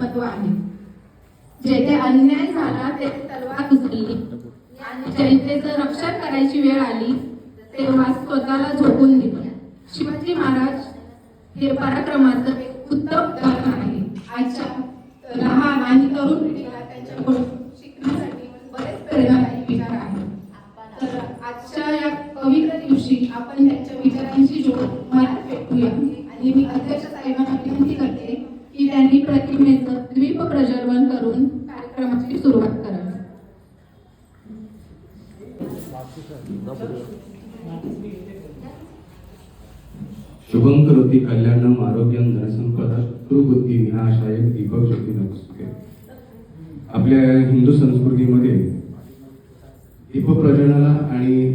महत्त्व आहे. जेथे अन्याय झाला तेथे तलवार उचलली आणि जनतेचं रक्षण करायची वेळ आली तेव्हा स्वतःला झोपून दिली. शिवाजी महाराज हे पराक्रमाचं एक उत्तम उदाहरण आहे. आजच्या लहान आणि तरुण पिढीला त्यांच्याकडून श्रवण करून कार्यक्रमाची सुरुवात करावी शुभम करोति कल्याणम आरोग्यम धनसंपदा सुबुद्धी विनाशाय दीपक ज्योती नमस्ते. आपल्या हिंदू संस्कृतीमध्ये दीपप्रजनाला आणि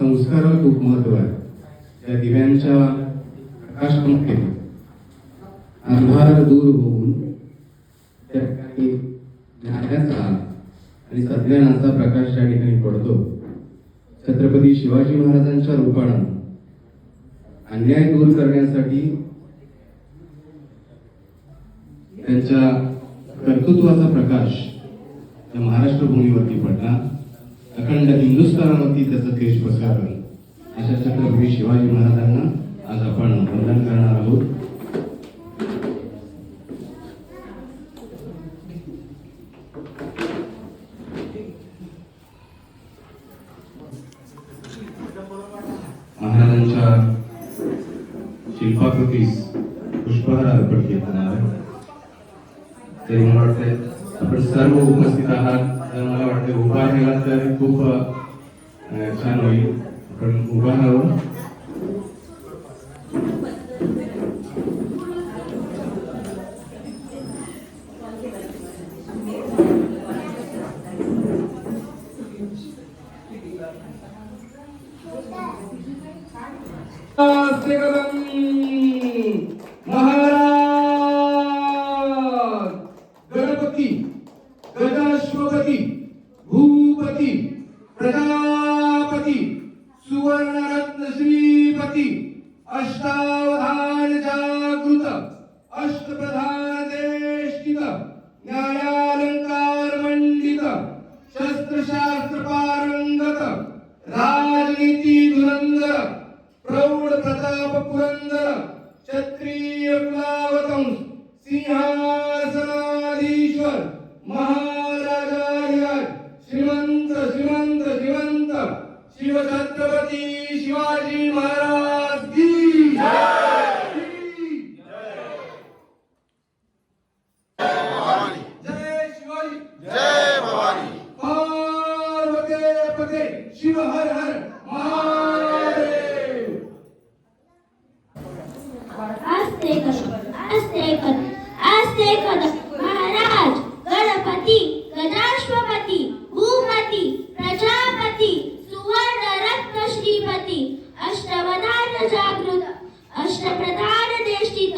संस्काराला खूप महत्त्व आहे. त्या दिव्यांच्या प्रकाशामध्ये अंधार दूर होऊन की ज्ञानाचा आणि सज्ञानाचा प्रकाश त्या ठिकाणी पडतो. छत्रपती शिवाजी महाराजांच्या रूपानं अन्याय दूर करण्यासाठी त्यांच्या कर्तृत्वाचा प्रकाश या महाराष्ट्र भूमीवरती पडला. अखंड हिंदुस्थानावरती त्याचा तेज पसरलं. अशा छत्रपती शिवाजी महाराजांना आज आपण वंदन करणार आहोत महाराजांच्या शिल्पाकृतीस पुष्पहार अर्पण केला आहे तरी मला वाटतंय आपण सर्व उपस्थित आहात. तर मला वाटतं उभा राहिला तर खूप छान होईल. आपण उभा राहावं. महा शस्त्रशास्त्र पारंगत राजनीती धुरंदर प्रौढ प्रताप पुरंदर क्षत्रिय कुलावतंस सिंहासनाधीश्वर महाराजाधिराज श्रीमंत श्रीमंत श्रीमंत शिवछत्रपती शिवाजी महाराज अष्टप्रधान देष्टित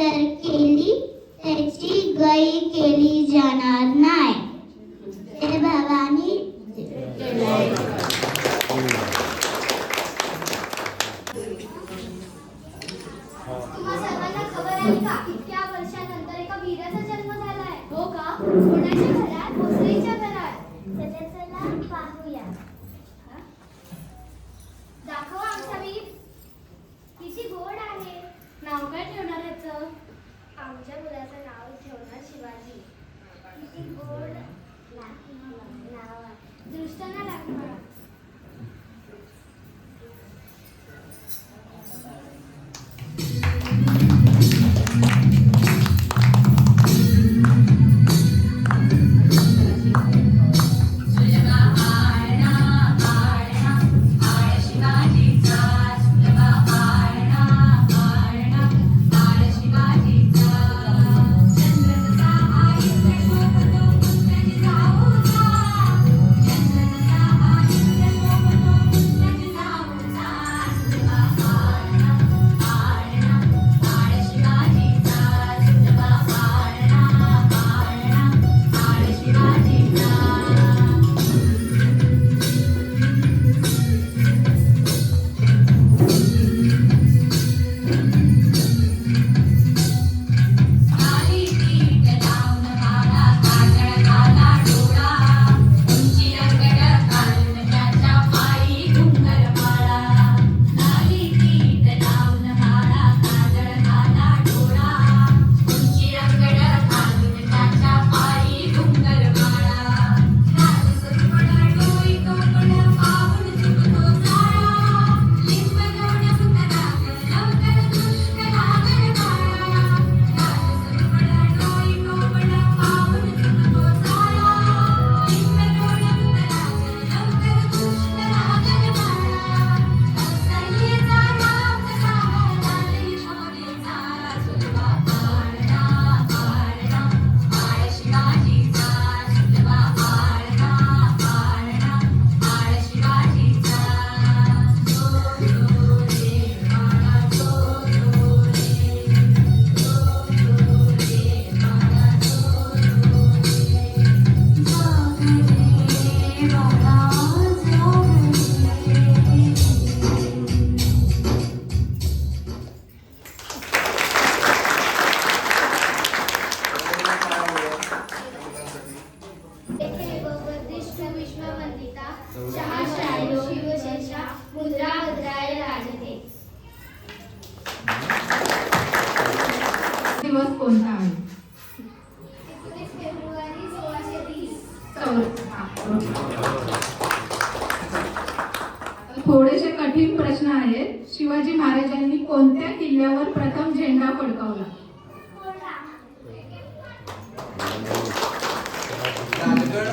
అందరికీ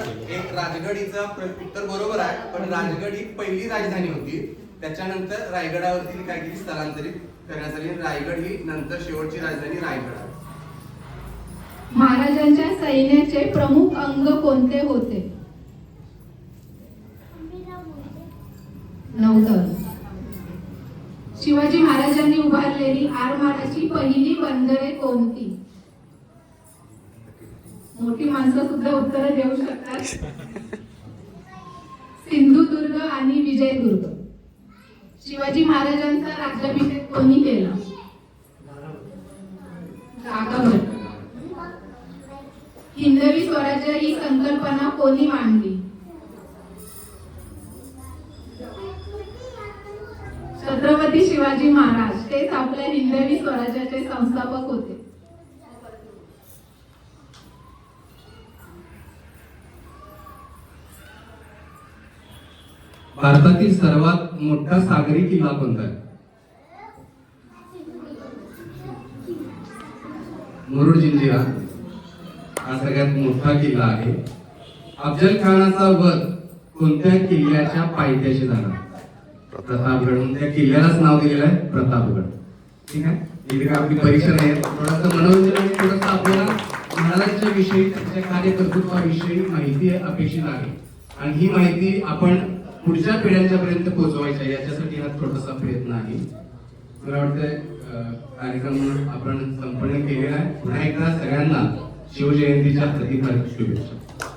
एक राजगड हिचं प्र- उत्तर बरोबर आहे पण राजगड ही पहिली राजधानी होती. त्याच्यानंतर रायगडावरती काय केली? स्थलांतरित करण्यात आली. रायगड ही नंतर शेवटची राजधानी रायगड आहे. महाराजांच्या सैन्याचे प्रमुख अंग कोणते होते? नौदल. शिवाजी महाराजांनी उभारलेली आरमाराची पहिली बंदरे कोणती? मोठी माणसं सुद्धा उत्तर देऊ शकतात. सिंधुदुर्ग आणि विजयदुर्ग. शिवाजी महाराजांचा राज्याभिषेक कोणी केला? हिंदवी स्वराज्य ही संकल्पना कोणी मांडली? छत्रपती शिवाजी महाराज तेच आपल्या हिंदवी स्वराज्याचे संस्थापक होते. भारतातील सर्वात मोठा सागरी किल्ला कोणता आहे? मुरुड जिंजिरा हा सगळ्यात मोठा किल्ला आहे. अफजल खानाचा वध कोणत्या किल्ल्याच्या पायथ्याशी झाला? प्रतापगड. म्हणून त्या किल्ल्यालाच नाव दिलेलं आहे प्रतापगड. ठीक आहे? इथे काय आपली परीक्षा नाही थोडस मनोरंजन आणि थोडस आपल्याला महाराजांच्या विषयी त्यांच्या कार्यकर्तृत्वाविषयी माहिती अपेक्षित आहे. आणि ही माहिती आपण पुढच्या पिढ्यांच्या पर्यंत पोहोचवायची याच्यासाठी हा छोटासा प्रयत्न आहे. मला वाटतंय कार्यक्रम आपण संपन्न केलेला आहे. पुन्हा एकदा सगळ्यांना शिवजयंतीच्या हार्दिक शुभेच्छा.